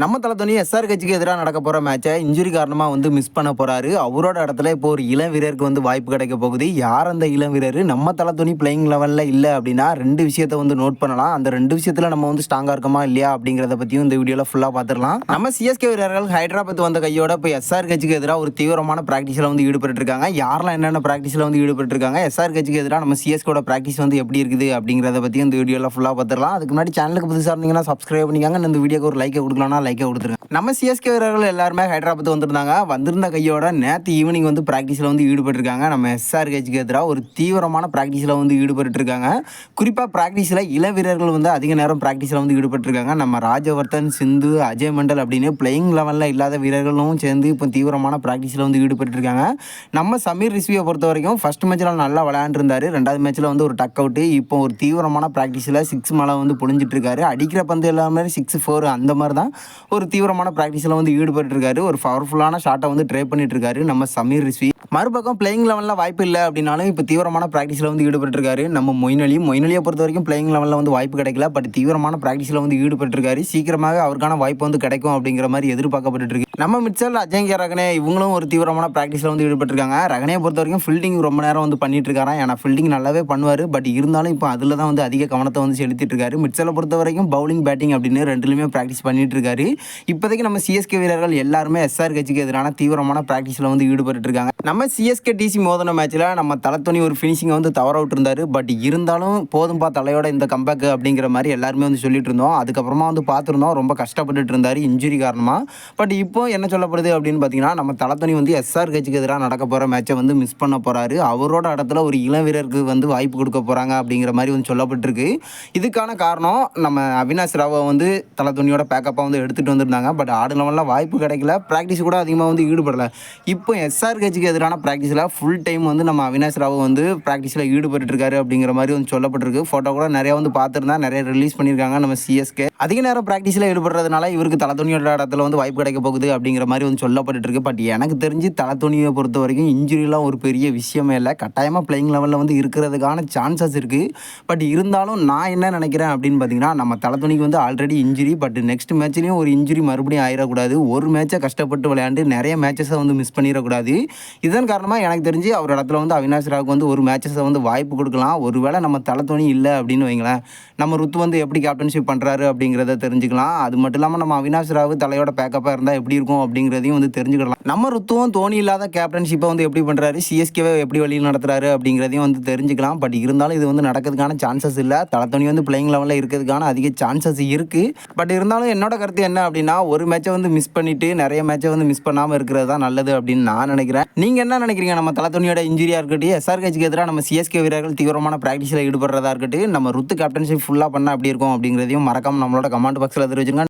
நம்ம தலை தோனி எஸ்ஆர் கட்சிக்கு எதிராக நடக்க போகிற மேட்சை இன்ஜுரி காரணமாக வந்து மிஸ் பண்ண போகிறாரு அவரோட இடத்துல இப்போ ஒரு இளம் வீரருக்கு வந்து வாய்ப்பு கிடைக்க போகுது. யார் அந்த இளம் வீரர்? நம்ம தலை தோனி பிளேயிங் லெவலில் இல்லை அப்படின்னா ரெண்டு விஷயத்தை வந்து நோட் பண்ணலாம். அந்த ரெண்டு விஷயத்தில் நம்ம வந்து ஸ்ட்ராங்காக இருக்கோமா இல்லையா அப்படிங்கிறத பற்றியும் இந்த வீடியோவில் ஃபுல்லாக பார்த்துடலாம். நம்ம சிஎஸ்கே வீரர்கள் ஹைதராபாத் வந்த கையோட இப்போ எஸ்ஆர் கட்சிக்கு எதிராக ஒரு தீவிரமான ப்ராக்டிஸில் வந்து ஈடுபட்டு இருக்காங்க யாரெல்லாம் என்னென்ன ப்ராக்டிஸில் வந்து ஈடுபட்டு இருக்காங்க எஸ்ஆர் கட்சிக்கு எதிராக நம்ம சிஎஸ்கோட ப்ராக்டிஸ் வந்து எப்படி இருக்குது அப்படிங்கிறத பற்றியும் இந்த வீடியோவில் ஃபுல்லாக பார்த்துடலாம். அதுக்கு முன்னாடி சேனலுக்கு புதுசாக இருந்தீங்கன்னா சப்ஸ்கிரைப் பண்ணிக்காங்க. இந்த வீடியோக்கு ஒரு லைக்கை கொடுக்கலாம்னா லைக்கை கொடுத்துருக்காங்க. நம்ம சிஎஸ்கே வீரர்கள் எல்லாருமே ஹைதராபாத் வந்திருந்தாங்க. வந்திருந்த கையோட நேற்று ஈவினிங் வந்து ப்ராக்டிஸில் வந்து ஈடுபட்டிருக்காங்க. நம்ம எஸ்ஆர் கட்சிக்கு எதிராக ஒரு தீவிரமான ப்ராக்டிஸில் வந்து ஈடுபட்டுருக்காங்க. குறிப்பாக ப்ராக்டிஸில் இள வீரர்கள் வந்து அதிக நேரம் ப்ராக்டிஸில் வந்து ஈடுபட்டிருக்காங்க. நம்ம ராஜவர்தன் சிந்து அஜய் மண்டல் அப்படின்னு பிளேயிங் லெவலில் இல்லாத வீரர்களும் சேர்ந்து இப்போ தீவிரமான ப்ராக்டிஸில் வந்து ஈடுபட்டிருக்காங்க. நம்ம சமீர் ரிஸ்வியை பொறுத்த வரைக்கும் ஃபர்ஸ்ட் மேட்ச்சில் நல்லா விளையாண்டுருந்தார் ரெண்டாவது மேட்ச்சில் வந்து ஒரு டக் அவுட்டு இப்போ ஒரு தீவிரமான ப்ராக்டிஸில் சிக்ஸ் மேலே வந்து பொழிஞ்சிட்ருக்காரு அடிக்கிற பந்து எல்லாமே சிக்ஸ் ஃபோர் அந்த மாதிரி தான் ஒரு தீவிரமான ப்ராக்டிஸில் வந்து ஈடுபட்டிருக்காரு. ஒரு பவர்ஃபுல்லான ஷாட்டை வந்து ட்ரை பண்ணிட்டு இருக்காரு. நம்ம சமீர் ரிஸ்வி மறுபக்கம் பிளேயிங் லெவலில் வாய்ப்பு இல்லை அப்படின்னாலும் இப்போ தீவிரமான ப்ராக்டிஸில் வந்து ஈடுபட்டிருக்காரு. நம்ம மொய்னலி மொய்னலியை பொறுத்த வரைக்கும் பிளேயிங் லெவலில் வந்து வாய்ப்பு கிடைக்கல. பட் தீவிரமான ப்ராக்டிஸில் வந்து ஈடுபட்டிருக்காரு. சீக்கிரமாக அவருக்கான வாய்ப்பு வந்து கிடைக்கும் அப்படிங்கிற மாதிரி எதிர்பார்க்கப்பட்டு இருக்கு நம்ம மிச்சல் அஜய்கே ரகனே இவங்களும் ஒரு தீவிரமான ப்ராக்டிஸில் வந்து ஈடுபட்டிருக்காங்க. ரகனையை பொறுத்த வரைக்கும் ஃபீல்டிங் ரொம்ப நேரம் வந்து பண்ணிட்டு இருக்காராம் ஏன்னா ஃபீல்டிங் நல்லாவே பண்ணுவார். பட் இருந்தாலும் இப்போ அதில் தான் வந்து அதிக கவனத்தை வந்து செலுத்திட்டு இருக்காரு மிச்சலை பொறுத்த வரைக்கும் பவுலிங் பேட்டிங் அப்படின்னு ரெண்டுலையுமே ப்ராக்டிஸ் பண்ணிட்டு இருக்காரு இப்போதைக்கு நம்ம சிஎஸ்கே வீரர்கள் எல்லாருமே எஸ்ஆர் கட்சிக்கு எதிரான தீவிரமான ப்ராக்டிஸில் வந்து ஈடுபட்டு இருக்காங்க நம்ம சிஎஸ்கே டிசி மோதன மேட்ச்சில் நம்ம தலைத்துணி ஒரு ஃபினிஷிங்கை வந்து தவற விட்டுருந்தாரு பட் இருந்தாலும் போதும்பா தலையோட இந்த கம்பேக் அப்படிங்கிற மாதிரி எல்லாருமே வந்து சொல்லிட்டு இருந்தோம். அதுக்கப்புறமா வந்து பார்த்துருந்தோம். ரொம்ப கஷ்டப்பட்டுட்டு இருந்தார். இன்ஜுரி காரணமாக பட் இப்போ என்ன சொல்லப்படுது அப்படின்னு பார்த்தீங்கன்னா நம்ம தலைத்துணி வந்து எஸ்ஆர் கட்சிக்கு எதிராக நடக்க போகிற மேட்சை வந்து மிஸ் பண்ண போகிறாரு அவரோட இடத்துல ஒரு இளம் வீரருக்கு வந்து வாய்ப்பு கொடுக்க போகிறாங்க அப்படிங்கிற மாதிரி வந்து சொல்லப்பட்டிருக்கு. இதுக்கான காரணம் நம்ம அவினாஷ் ராவை வந்து தலைத்துணியோட பேக்கப்பாக வந்து எடுத்துகிட்டு வந்திருந்தாங்க. பட் ஆடு லெவலில் வாய்ப்பு கிடைக்கல. ப்ராக்டிஸ் கூட அதிகமாக வந்து ஈடுபடலை. இப்போ எஸ்ஆர் கட்சிக்கு எதிரான ப்ராக்டிஸில் ஃபுல் டைம் வந்து நம்ம அவினாஷ் ராவ் வந்து ப்ராக்டிஸில் ஈடுபட்டுருக்காரு அப்படிங்கிற மாதிரி வந்து சொல்லப்பட்டிருக்கு. ஃபோட்டோ கூட நிறைய வந்து பார்த்துருந்தா நிறைய ரிலீஸ் பண்ணியிருக்காங்க நம்ம சிஎஸ்கே அதிக நேரம் ப்ராக்டிஸில் ஈடுபடுறதுனால இவருக்கு தலை துணியோட இடத்துல வந்து வாய்ப்பு கிடைக்க போகுது அப்படிங்கிற மாதிரி வந்து சொல்லப்பட்டுருக்கு பட் எனக்கு தெரிஞ்சு தலை துணியை பொறுத்த வரைக்கும் இன்ஜுரிலாம் ஒரு பெரிய விஷயமே இல்லை. கட்டாயமாக பிளேயிங் லெவலில் வந்து இருக்கிறதுக்கான சான்சஸ் இருக்குது பட் இருந்தாலும் நான் என்ன நினைக்கிறேன் அப்படின்னு பார்த்தீங்கன்னா நம்ம தலத்தோனிக்கு வந்து ஆல்ரெடி இன்ஜுரி பட் நெக்ஸ்ட் மேட்ச்லேயும் ஒரு இன்ஜுரி மறுபடியும் ஆயிடக்கூடாது ஒரு மேட்சை கஷ்டப்பட்டு விளையாண்டு நிறைய மேட்சஸை வந்து மிஸ் பண்ணிடக்கூடாது இதன் காரணமாக எனக்கு தெரிஞ்சு அவர் இடத்துல வந்து அவினாஷ் ராவுக்கு வந்து ஒரு மேட்சஸை வந்து வாய்ப்பு கொடுக்கலாம். ஒருவேளை நம்ம தலத்தோனி இல்லை அப்படின்னு வைங்களேன். நம்ம ருத்து வந்து எப்படி கேப்டன்ஷிப் பண்ணுறாரு அப்படிங்கிறத தெரிஞ்சுக்கலாம். அது மட்டும் இல்லாமல் நம்ம அவினாஷ் ராவு தலையோட பேக்கப்பாக இருந்தால் எப்படி இருக்கும் அப்படிங்கிறதையும் வந்து தெரிஞ்சுக்கலாம். நம்ம ருத்துவும் தோனி இல்லாத கேப்டன்ஷிப்பை வந்து எப்படி பண்ணுறாரு சிஎஸ்கேவை எப்படி வழியில் நடத்துறாரு அப்படிங்கிறதையும் வந்து தெரிஞ்சுக்கலாம். பட் இருந்தாலும் இது வந்து நடக்கிறதுக்கான சான்சஸ் இல்லை. தலத்தோனி வந்து பிளேயிங் லெவலில் இருக்கிறதுக்கான அதிக சான்சஸ் இருக்குது பட் இருந்தாலும் என்னோட கருத்து என்ன அப்படின்னா ஒரு மேட்சை வந்து மிஸ் பண்ணிவிட்டு நிறைய மேட்சை வந்து மிஸ் பண்ணாமல் இருக்கிறது தான் நல்லது அப்படின்னு நான் நினைக்கிறேன். நீங்கள் என்ன நினைக்கிறீங்க? நம்ம தலத்தோனியோட இன்ஜுரியாக இருக்கட்டும் எஸ்ஆர்கேஜிக்கு எதிராக நம்ம சிஎஸ்கே வீரர்கள் தீவிரமான ப்ராக்டிஸில் ஈடுபடுறதா இருக்கட்டும் நம்ம ருத்து கேப்டன்ஷிப் ஃபுல்லாக பண்ணால் அப்படி இருக்கும் அப்படிங்கிறதையும் மறக்காம நம்மளோட கமெண்ட் பாக்ஸில் தெரிவிச்சுங்க